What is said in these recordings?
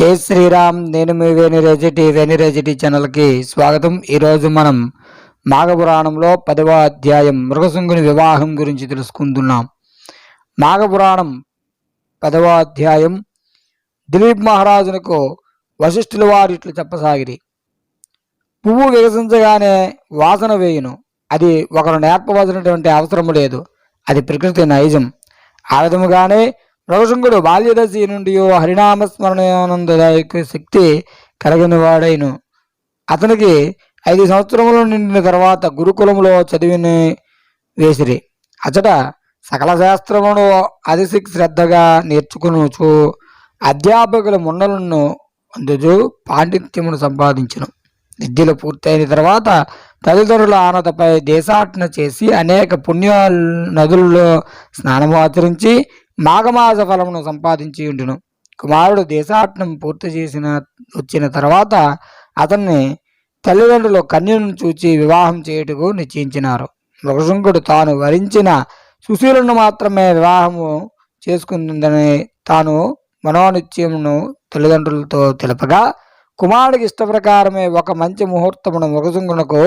జై శ్రీరామ్ నేను మీ వేణిరెజిటి వేణిరెజిటి ఛానల్కి స్వాగతం. ఈరోజు మనం మాఘపురాణంలో పదవ అధ్యాయం మృగశుంగుని వివాహం గురించి తెలుసుకుంటున్నాం. మాఘపురాణం పదవ అధ్యాయం. దిలీప్ మహారాజునకు వశిష్ఠుల వారు ఇట్లు చెప్పసాగిరి. పువ్వు వికసించగానే వాసన వేయును. అది ఒకరు నేర్పవలసినటువంటి అవసరం లేదు. అది ప్రకృతి నైజం. ఆ విధముగానే మృగశృంగుడు బాల్యదశి నుండి హరినామస్మరణానందదాయక శక్తి కలిగిన వాడైను అతనికి ఐదు సంవత్సరములు నిండిన తర్వాత గురుకులములో చదివిన వేసిరి. అచట సకల శాస్త్రమును అతిశి శ్రద్ధగా నేర్చుకునుచు అధ్యాపకుల ముండలను అందుజు పాండిత్యమును సంపాదించను. విద్యలు పూర్తయిన తర్వాత తల్లిదండ్రుల ఆనతపై దేశాటన చేసి అనేక పుణ్య నదులలో స్నానము ఆచరించి మాఘమాస ఫలమును సంపాదించి ఉండును. కుమారుడు దేశాటనం పూర్తి చేసిన వచ్చిన తర్వాత అతన్ని తల్లిదండ్రులు కన్యను చూచి వివాహం చేయుటకు నిశ్చయించినారు. మృగశృంకుడు తాను వరించిన సుశీలను మాత్రమే వివాహము చేసుకుందని తాను మనోనిత్యమును తల్లిదండ్రులతో తెలపగా కుమారుడికి ఇష్ట ప్రకారమే ఒక మంచి ముహూర్తమును మృగశృంగునకు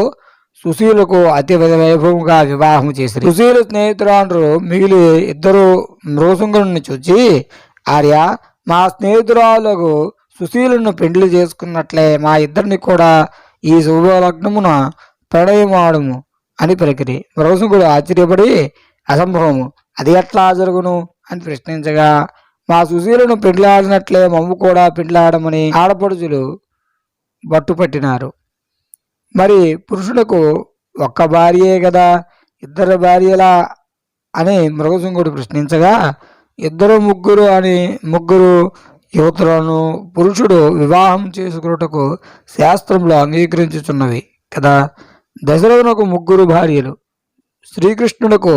సుశీలకు అతి వైభవంగా వివాహం చేశారు సుశీల స్నేహితురాండ్రు మిగిలి ఇద్దరు మృగశృంగుని చూచి ఆర్య మా స్నేహితురాలకు సుశీలను పెండ్లి చేసుకున్నట్లే మా ఇద్దరిని కూడా ఈ శుభలగ్నమున ప్రణయమాడము అని పలికిరి. మృగశృంగుడు ఆశ్చర్యపడి అసంభవము. అది ఎట్లా జరుగును? అని ప్రశ్నించగా మా సుశీలను పెండ్లాడినట్లే మమ్ము కూడా పెండ్లాడమని ఆడపడుచులు పట్టుపట్టినారు మరి పురుషులకు ఒక్క భార్యే కదా ఇద్దరు భార్యలా అని మృగశృంగుడు ప్రశ్నించగా ఇద్దరు ముగ్గురు అని ముగ్గురు యువతులను పురుషుడు వివాహం చేసుకున్నటకు శాస్త్రంలో అంగీకరించుచున్నవి కదా. దశరథునకు ముగ్గురు భార్యలు శ్రీకృష్ణునకు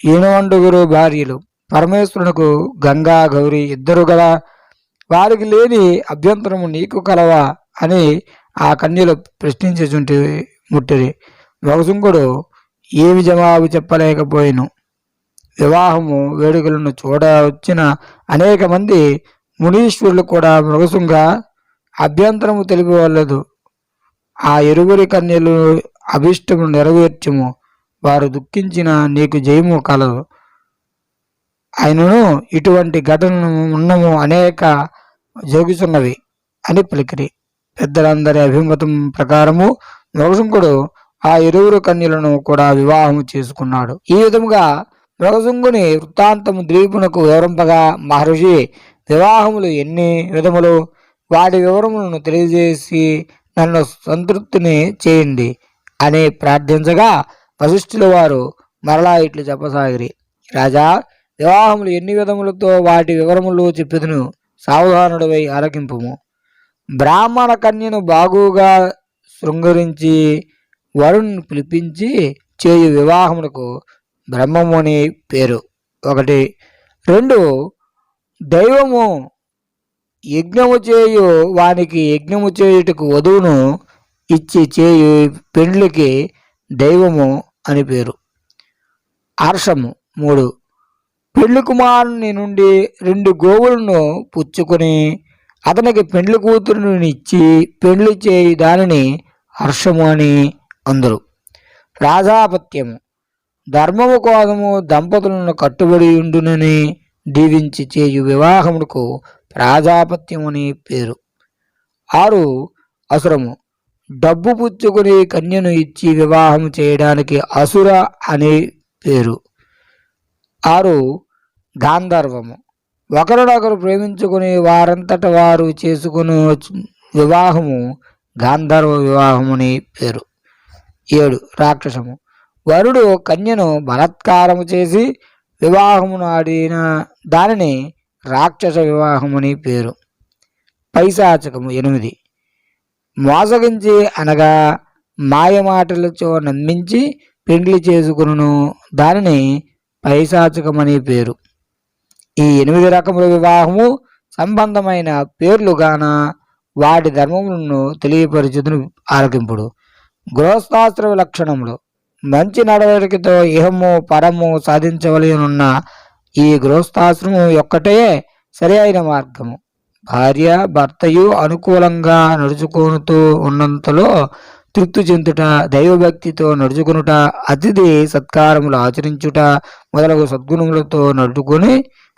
ఈనవండుగురు భార్యలు పరమేశ్వరునకు గంగా గౌరి ఇద్దరు గల వారికి లేని అభ్యంతరము నీకు కలవా అని ఆ కన్యలు ప్రశ్నించుచుంటి ముట్టిరి మగసుంకుడు ఏమి జవాబు చెప్పలేకపోయాను. వివాహము వేడుకలను చూడ వచ్చిన అనేక మంది మునీశ్వరులు కూడా మృగశృంగ అభ్యంతరము తెలిపవలేదు. ఆ ఇరువురి కన్యలు అభిష్టము నెరవేర్చము. వారు దుఃఖించిన నీకు జయము కలదు. ఆయనను ఇటువంటి ఘటనను ఉన్నము అనేక జరుగుతున్నవి అని పలికిరి. పెద్దలందరి అభిమతం ప్రకారము మృగశృంకుడు ఆ ఇరువురు కన్యలను కూడా వివాహము చేసుకున్నాడు. ఈ విధముగా మృగశృంగుని వృత్తాంతము ద్వీపునకు వివరింపగా మహర్షి వివాహములు ఎన్ని విధములు? వాటి వివరములను తెలియజేసి నన్ను సంతృప్తిని చేయండి అని ప్రార్థించగా వశిష్ఠుల వారు మరలా ఇట్లు చెప్పసాగిరి. రాజా వివాహములు ఎన్ని విధములతో వాటి వివరములు చెప్పుదును? సావధానుడివై ఆలకింపుము. బ్రాహ్మణ కన్యను బాగుగా శృంగరించి వరుణ్ణి పిలిపించి చేయు వివాహమునకు బ్రహ్మము అని పేరు. ఒకటి. రెండు. దైవము యజ్ఞము చేయు వానికి యజ్ఞము చేయుటకు వధువును ఇచ్చి చేయు పెండ్లికి దైవము అని పేరు. హర్షము. మూడు. పెళ్ళి కుమారుని నుండి రెండు గోవులను పుచ్చుకొని అతనికి పెండ్లి కూతురుని ఇచ్చి పెండ్లి చేయి దానిని హర్షము అని అందరు. రాజాపత్యము. ధర్మము కోసము దంపతులను కట్టుబడి ఉండునని దీవించి చేయు వివాహమునకు ప్రాజాపత్యమని పేరు. ఆరు అసురము. డబ్బు పుచ్చుకుని కన్యను ఇచ్చి వివాహం చేయడానికి అసుర అని పేరు. ఆరు గాంధర్వము. ఒకరినొకరు ప్రేమించుకుని వారంతట వారు చేసుకుని వివాహము గాంధర్వ వివాహముని పేరు. ఏడు రాక్షసము. వరుడు కన్యను బలత్కారము చేసి వివాహమును ఆడిన దానిని రాక్షస వివాహముని పేరు. పైశాచకము ఎనిమిది. మోసగించి అనగా మాయమాటలతో నమ్మించి పెండ్లి చేసుకును దానిని పైశాచకమని పేరు. ఈ ఎనిమిది రకముల వివాహము సంబంధమైన పేర్లు గాన వాటి ధర్మములను తెలియపరచుదును ఆలకింపుడు. గృహస్థాస్త్ర లక్షణములు. మంచి నడవడికతో ఇహము పరము సాధించవలనున్న ఈ గృహస్థాశ్రమం ఒక్కటే సరి అయిన మార్గము. భార్య భర్తయు అనుకూలంగా నడుచుకొనుతూ ఉన్నంతలో తృప్తి చెందుట దైవభక్తితో నడుచుకునుట అతిథి సత్కారములు ఆచరించుట మొదలగు సద్గుణములతో నడుచుకొని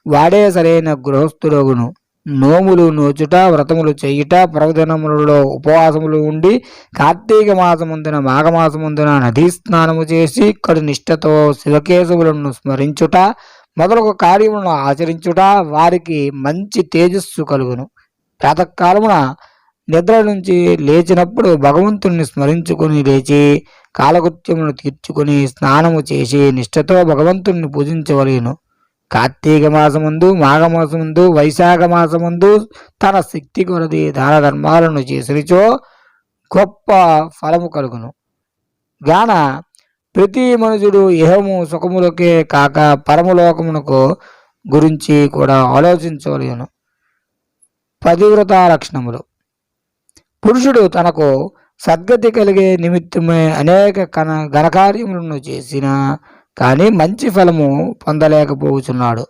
వాడే సరైన గృహస్థుడగును. నోములు నోచుట వ్రతములు చేయుట పర్వదినములలో ఉపవాసములు ఉండి కార్తీక మాసముందున మాఘమాసముందున నదీ స్నానము చేసి కడు నిష్ఠతో శివకేశవులను స్మరించుట మొదలగు కార్యములను ఆచరించుట వారికి మంచి తేజస్సు కలుగును. ప్రాతకాలమున నిద్ర నుంచి లేచినప్పుడు భగవంతుణ్ణి స్మరించుకొని లేచి కాలకృత్యమును తీర్చుకొని స్నానము చేసి నిష్ఠతో భగవంతుణ్ణి పూజించవలేను. కార్తీక మాసముందు మాఘమాసముందు వైశాఖ మాసముందు తన శక్తి కొరది దాన ధర్మాలను చేసినచో గొప్ప ఫలము కలుగును. గాన ప్రతి మనుషుడు ఇహము సుఖములకే కాక పరమలోకమునకు గురించి కూడా ఆలోచించలేను పతివ్రత లక్షణములు. పురుషుడు తనకు సద్గతి కలిగే నిమిత్తమే అనేక కన ఘనకార్యములను చేసిన కానీ మంచి ఫలము పొందలేకపోతున్నాడు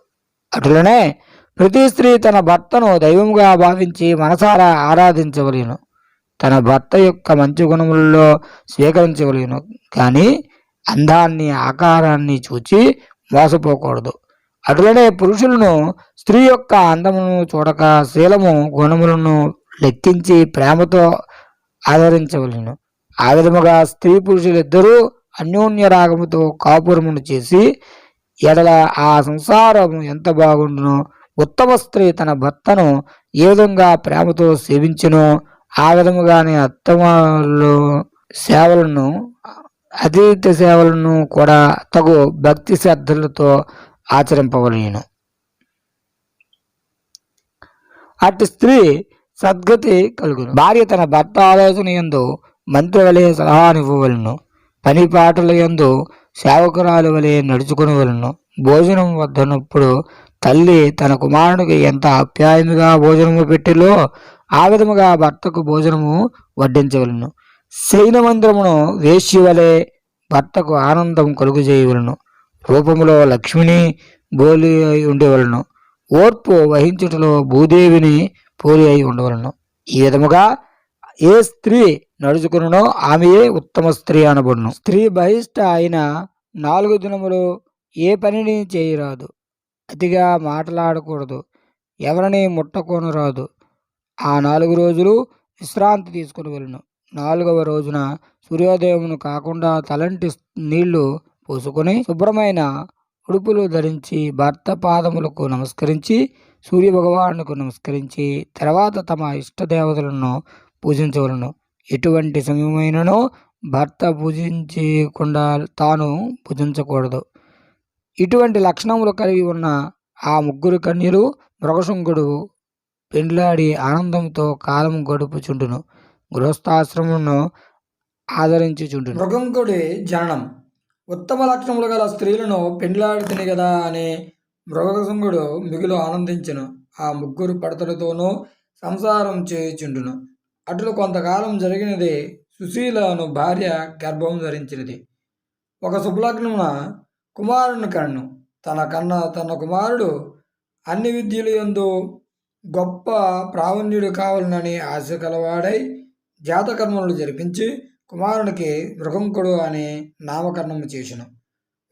అటులనే ప్రతి స్త్రీ తన భర్తను దైవంగా భావించి మనసారా ఆరాధించవలేను. తన భర్త యొక్క మంచి గుణములలో స్వీకరించవలేను. కానీ అందాన్ని ఆకారాన్ని చూచి మోసపోకూడదు. అటులనే పురుషులను స్త్రీ యొక్క అందమును చూడక శీలము గుణములను లెక్కించి ప్రేమతో ఆదరించవలను. ఆదరముగా స్త్రీ పురుషులిద్దరూ అన్యోన్య రాగముతో కాపురమును చేసి ఎడల ఆ సంసారము ఎంత బాగుండునో ఉత్తమ స్త్రీ తన భర్తను ఏ విధంగా ప్రేమతో సేవించునో ఆ విధముగానే అత్తమాలు సేవలను అతిథ్య సేవలను కూడా తగు భక్తి శ్రద్ధలతో ఆచరింపవలేను. అటు స్త్రీ సద్గతి కలుగును. భార్య తన భర్త ఆలోచన ఎందు మంత్రి వలె సలహానివ్వవలను. పని పాటల ఎందు సేవకురాలు వలె నడుచుకునవలను. భోజనం వద్దనప్పుడు తల్లి తన కుమారునికి ఎంత ఆప్యాయముగా భోజనము పెట్టిలో ఆ విధముగా భర్తకు భోజనము వడ్డించవలను. శయన మందిరమును వేశ్య వలె భర్తకు ఆనందం కలుగు చేయవలను రూపములో లక్ష్మిని బోలి అయి ఉండేవలను. ఓర్పు వహించుటలో భూదేవిని పోలి అయి ఉండవలను. ఈ విధముగా ఏ స్త్రీ నడుచుకునో ఆమెయే ఉత్తమ స్త్రీ అనబడును. స్త్రీ బహిష్ట అయిన నాలుగు దినములు ఏ పనిని చేయరాదు. అతిగా మాట్లాడకూడదు. ఎవరిని ముట్టకొనరాదు ఆ నాలుగు రోజులు విశ్రాంతి తీసుకుని వెళ్ళను. నాలుగవ రోజున సూర్యోదయమును కాకుండా తలంటి నీళ్ళు పోసుకొని శుభ్రమైన ఉడుపులు ధరించి భర్త పాదములకు నమస్కరించి సూర్య భగవానుకు నమస్కరించి తర్వాత తమ ఇష్ట దేవతలను పూజించవలను. ఎటువంటి సమయమైనను భర్త పూజించకుండా తాను పూజించకూడదు ఇటువంటి లక్షణములు కలిగి ఉన్న ఆ ముగ్గురు కన్యలు మృగశంకుడు పెండ్లాడి ఆనందంతో కాలం గడుపుచుండును. గృహస్థాశ్రమును ఆదరించుచుండును. మృగంకుడి జననం ఉత్తమ లక్షణములు గల స్త్రీలను పెండ్లాడుతుంది కదా అని మృగశంకుడు మిగులు ఆనందించును. ఆ ముగ్గురు పడతలతోనూ సంసారం చేయుచుండును. అట్లు కొంతకాలం జరిగినది సుశీలను భార్య గర్భం ధరించినది. ఒక శుభలగ్నమున కుమారుని కన్ను. తన కన్న తన కుమారుడు అన్ని విద్యలు ఎందు గొప్ప ప్రావీణ్యుడు కావాలనని ఆశ కలవాడై జాతకర్మలు జరిపించి కుమారునికి మృగంకుడు అని నామకరణము చేసిన.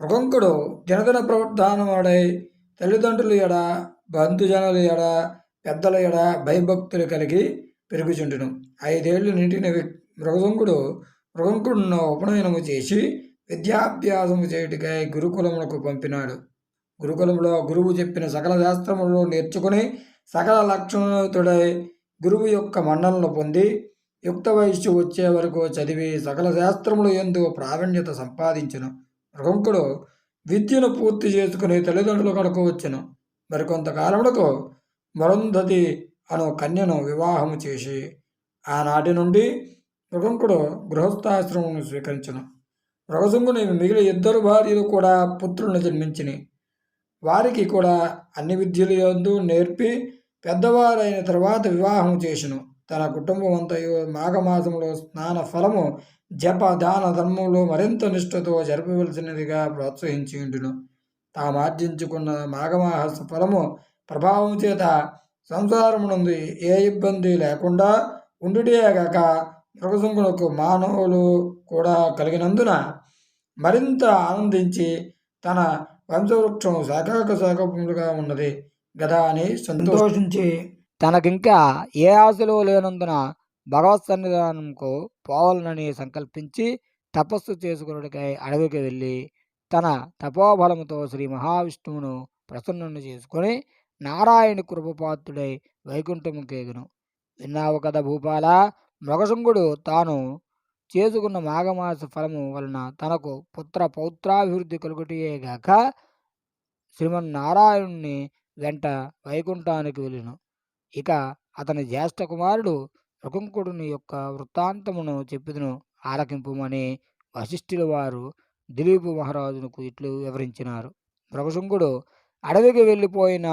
మృగంకుడు జనదిన ప్రవర్ధానవాడై తల్లిదండ్రుల ఎడ బంధుజనుల ఎడ పెద్దల ఎడ భయభక్తులు కలిగి పెరుగుచుండును. ఐదేళ్ళు నిండిన మృగంకుడు మృగంకుడును ఉపనయనము చేసి విద్యాభ్యాసము చేయుటికై గురుకులములకు పంపినాడు. గురుకులంలో గురువు చెప్పిన సకల శాస్త్రములను నేర్చుకుని సకల లక్షణతుడై గురువు యొక్క మండలను పొంది యుక్త వయస్సు వచ్చే వరకు చదివి సకల శాస్త్రములు ఎందు ప్రావీణ్యత సంపాదించను. మృగంకుడు విద్యను పూర్తి చేసుకుని తల్లిదండ్రుల కడకు వచ్చును. మరికొంతకాలములకు మరుంధతి అను కన్యను వివాహము చేసి ఆనాటి నుండి మృగంకుడు గృహస్థాశ్రమం స్వీకరించను. మృగశంకుని మిగిలిన ఇద్దరు భార్యలు కూడా పుత్రులను జన్మించిని. వారికి కూడా అన్ని విద్యలు ఎందు నేర్పి పెద్దవారైన తర్వాత వివాహం చేసెను. తన కుటుంబం అంతయు మాఘమాసంలో స్నాన ఫలము జప దాన ధర్మంలో మరింత నిష్ఠతో జరపవలసినదిగా ప్రోత్సహించి ఉండును తామార్జించుకున్న మాఘమాస ఫలము ప్రభావం చేత సంసారమునందు ఏ ఇబ్బంది లేకుండా ఉండుటేగాక మృగశంకునకు మానవులు కూడా కలిగినందున మరింత ఆనందించి తన వంశవృక్షం శాఖకు శాఖములుగా ఉన్నది గదా అని సంతోషించి తనకింకా ఏ ఆశలు లేనందున భగవత్ సన్నిధానంకు పోవాలనని సంకల్పించి తపస్సు చేసుకున్నటికై అడవికి వెళ్ళి తన తపోబలముతో శ్రీ మహావిష్ణువును ప్రసన్నుని చేసుకొని నారాయణ కృపపాత్రుడై వైకుంఠముకేగును విన్నావు కదా భూపాల! మృగశంగుడు తాను చేసుకున్న మాఘమాస ఫలము వలన తనకు పుత్ర పౌత్రాభివృద్ధి కలుగుటయేగాక శ్రీమన్నారాయణుని వెంట వైకుంఠానికి వెళ్ళిను. ఇక అతని జ్యేష్ఠ కుమారుడు రుకుంకుడుని యొక్క వృత్తాంతమును చెప్పిదును. ఆలకింపుమని వశిష్ఠుల వారు దిలీపు మహారాజునకు ఇట్లు వివరించినారు. మృగశంకుడు అడవికి వెళ్ళిపోయిన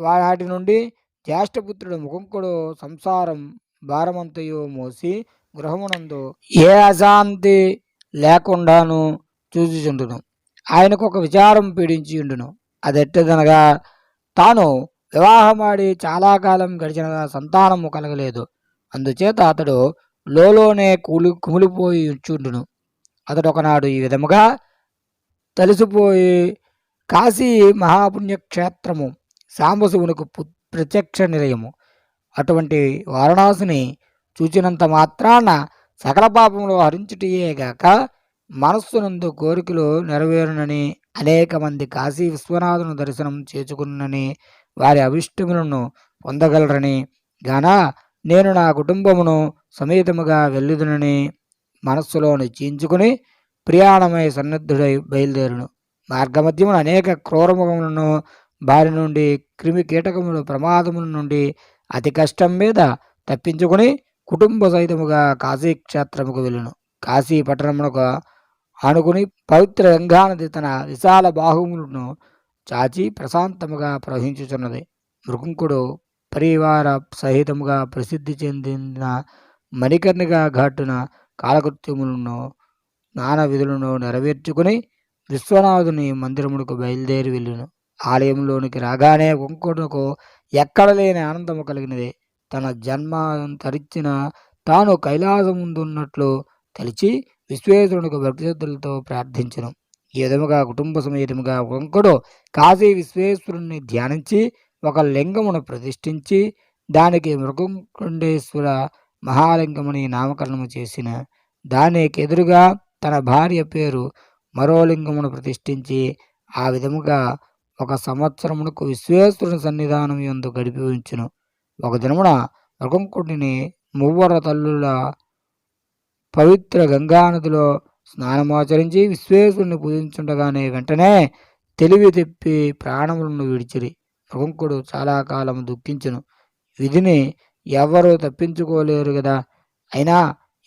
వాటి నుండి జ్యేష్ఠపుత్రుడు ముఖంకుడు సంసారం భారమంతయు మోసి గృహమునందు ఏ అశాంతి లేకుండాను చూచుచుండును. ఆయనకు ఒక విచారం పీడించి ఉండును అదెట్టదనగా తాను వివాహమాడి చాలా కాలం గడిచిన సంతానము కలగలేదు. అందుచేత అతడు లోలోనే కూలి కుమిలిపోయి ఉంచుండును. అతడు ఒకనాడు ఈ విధముగా తలిసిపోయి కాశీ మహాపుణ్యక్షేత్రము సాంబశివునికి ప్రత్యక్ష నిలయము. అటువంటి వారణాసిని చూచినంత మాత్రాన సకల పాపములు హరించుటయేగాక మనస్సునందు కోరికలు నెరవేరునని అనేక మంది కాశీ విశ్వనాథును దర్శనం చేసుకున్నని వారి అభిష్టములను పొందగలరని గాన నేను నా కుటుంబమును సమేతముగా వెళ్ళుదునని మనస్సులో నిశ్చయించుకుని ప్రయాణమై సన్నద్ధుడై బయలుదేరును. మార్గమధ్యమున అనేక క్రూరముఖములను బారి నుండి క్రిమి కీటకముల ప్రమాదముల నుండి అతి కష్టం మీద తప్పించుకుని కుటుంబ సహితముగా కాశీ క్షేత్రముకు వెళ్ళును. కాశీ పట్టణమునకు ఆనుకుని పవిత్ర గంగానది తన విశాల బాహువులను చాచి ప్రశాంతముగా ప్రవహించుచున్నది. మృకుంకుడు పరివార సహితముగా ప్రసిద్ధి చెందిన మణికర్ణిక ఘాటున కాలకృత్యములను స్నాన విధులను నెరవేర్చుకుని విశ్వనాథుని మందిరమునకు బయలుదేరి వెళ్ళును. ఆలయంలోనికి రాగానే కుంకుడుకు ఎక్కడ లేని ఆనందము కలిగినది. తన జన్మ తరిచిన తాను కైలాసం ముందున్నట్లు తెలిసి విశ్వేశ్వరునికి భక్తిశ్రద్ధలతో ప్రార్థించను. ఈ విధముగా కుటుంబ సమేతముగా వంకుడు కాశీ విశ్వేశ్వరుణ్ణి ధ్యానించి ఒక లింగమును ప్రతిష్ఠించి దానికి మృగంకొండేశ్వర మహాలింగముని నామకరణము చేసిన దానికి ఎదురుగా తన భార్య పేరు మరో లింగమును ప్రతిష్ఠించి ఆ విధముగా ఒక సంవత్సరమునకు విశ్వేశ్వరుని సన్నిధానం యందు గడిపి ఉంచును. ఒక దినమున మృగంకుడిని మువ్వర తల్లుల పవిత్ర గంగానదిలో స్నానమాచరించి విశ్వేశ్వరుని పూజించుండగానే వెంటనే తెలివి తెప్పి ప్రాణములను విడిచిరి. మృగంకుడు చాలా కాలం దుఃఖించును. విధిని ఎవ్వరూ తప్పించుకోలేరు కదా అయినా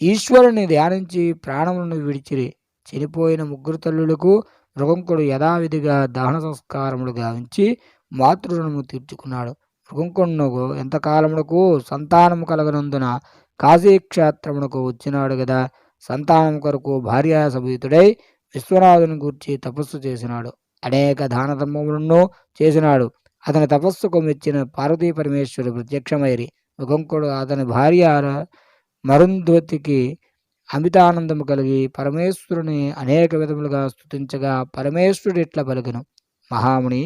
ఈశ్వరుని ధ్యానించి ప్రాణములను విడిచిరి. చనిపోయిన ముగ్గురు తల్లులకు మృగంకుడు యథావిధిగా దహన సంస్కారములు గావించి మాతృణము తీర్చుకున్నాడు. మృగంకుడునకు ఎంతకాలమునకు సంతానము కలగనందున కాశీక్షేత్రమునకు వచ్చినాడు కదా సంతానం కొరకు భార్యా సమేతుడై విశ్వనాథుని గూర్చి తపస్సు చేసినాడు. అనేక దాన ధర్మములను చేసినాడు. అతని తపస్సుకు మెచ్చిన పార్వతీ పరమేశ్వరుడు ప్రత్యక్షమైరి మృగంకుడు అతని భార్య మరుంధ్వతికి అమితానందము కలిగి పరమేశ్వరుని అనేక విధములుగా స్థుతించగా పరమేశ్వరుడు ఇట్లా పలికెను? మహాముని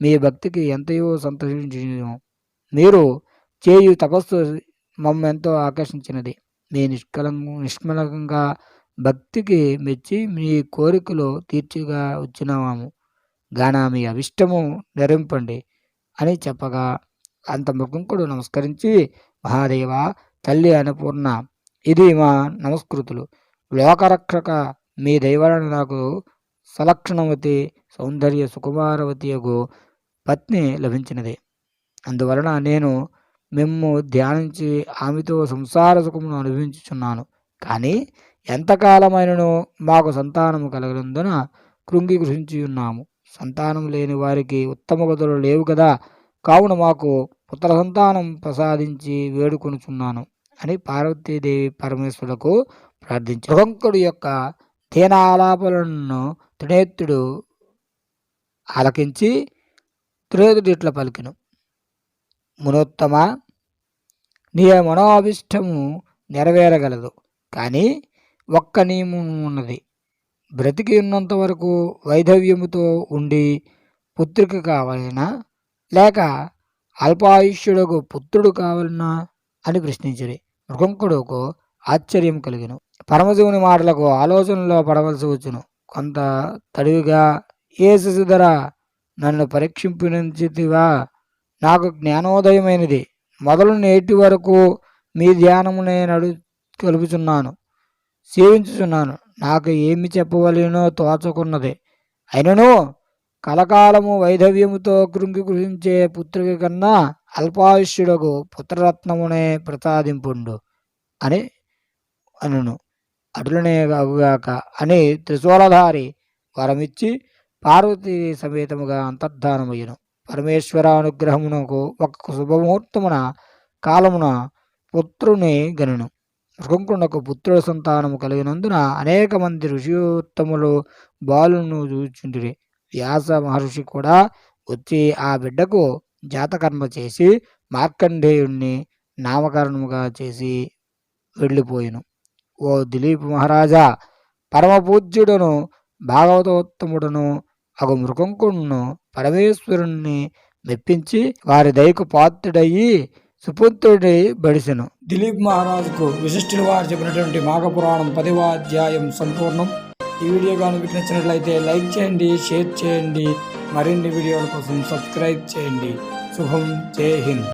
మీ భక్తికి ఎంతయో సంతోషించను మీరు చేయు తపస్సు మమ్మ ఎంతో ఆకర్షించినది. మీ నిష్కలం నిష్కలంగా భక్తికి మెచ్చి మీ కోరికలు తీర్చిగా వచ్చినాము గాన మీ అభిష్టము నెరింపండి అని చెప్పగా అంత ముఖంకుడు నమస్కరించి మహాదేవ తల్లి అన్నపూర్ణ ఇది మా నమస్కృతులు. లోకరక్షక మీ దైవాలను నాకు సలక్షణవతి సౌందర్య సుకుమారవతియగు పత్ని లభించినది. అందువలన నేను మేము ధ్యానించి ఆమెతో సంసార సుఖమును అనుభవించుచున్నాను. కానీ ఎంతకాలమైనను మాకు సంతానము కలగనందున కృంగి కృషించి ఉన్నాము. సంతానం లేని వారికి ఉత్తమ గదులు లేవు కదా. కావున మాకు పుత్ర సంతానం ప్రసాదించి వేడుకొనుచున్నాను. అని పార్వతీదేవి పరమేశ్వరులకు ప్రార్థించారు. శుభంకుడు యొక్క దీనాలాపలను త్రినేత్రుడు ఆలకించి త్రినేతుడు ఇట్లా పలికిను. మునోత్తమ నీ మనోభిష్టము నెరవేరగలదు కానీ ఒక్క నియమం ఉన్నది. బ్రతికి ఉన్నంత వరకు వైధవ్యముతో ఉండి పుత్రిక కావాలనా లేక అల్పాయుష్యుడకు పుత్రుడు కావాలనా అని ప్రశ్నించిరి. మృగంకుడుకు ఆశ్చర్యం కలిగిన. పరమశివుని మాటలకు ఆలోచనలో పడవలసి వచ్చును. కొంత తడివిగా ఏ శశిధర నన్ను పరీక్షింపించితివా నాకు జ్ఞానోదయమైనది. మొదలు నేటి వరకు మీ ధ్యానము నేను కలుపుచున్నాను సేవించుచున్నాను. నాకు ఏమి చెప్పవలేనో తోచకున్నది. అయినను కలకాలము వైధవ్యముతో కృంగి కృషించే పుత్రిక కన్నా అల్పాయుష్యుడకు పుత్రరత్నమునే ప్రసాదింపుండు అని అనును. అటులనే అగుగాక అని త్రిశూలధారి వరమిచ్చి పార్వతీ సమేతముగా అంతర్ధానమయ్యను. పరమేశ్వర అనుగ్రహమునకు ఒక శుభముహూర్తమున కాలమున పుత్రుని గనును. మృగంకునకు పుత్రుల సంతానము కలిగినందున అనేక మంది ఋషియోత్తములు బాలును చూచుండిరి వ్యాస మహర్షి కూడా వచ్చి ఆ బిడ్డకు జాతకర్మ చేసి మార్కండేయుణ్ణి నామకరణముగా చేసి వెళ్ళిపోయిను. ఓ దిలీప్ మహారాజా పరమ పూజ్యుడను భాగవతోత్తముడను అగు మృగంకుడును పరమేశ్వరుణ్ణి మెప్పించి వారి దయకు పాత్రుడయ్యి సుపుత్రుడి బడిసెను. దిలీప్ మహారాజుకు విశిష్టులు వారు చెప్పినటువంటి మాఘపురాణం పదవ అధ్యాయం సంపూర్ణం. ఈ వీడియో కనుక మీకు నచ్చినట్లయితే లైక్ చేయండి షేర్ చేయండి. మరిన్ని వీడియోల కోసం సబ్స్క్రైబ్ చేయండి. शुभम जय हिंद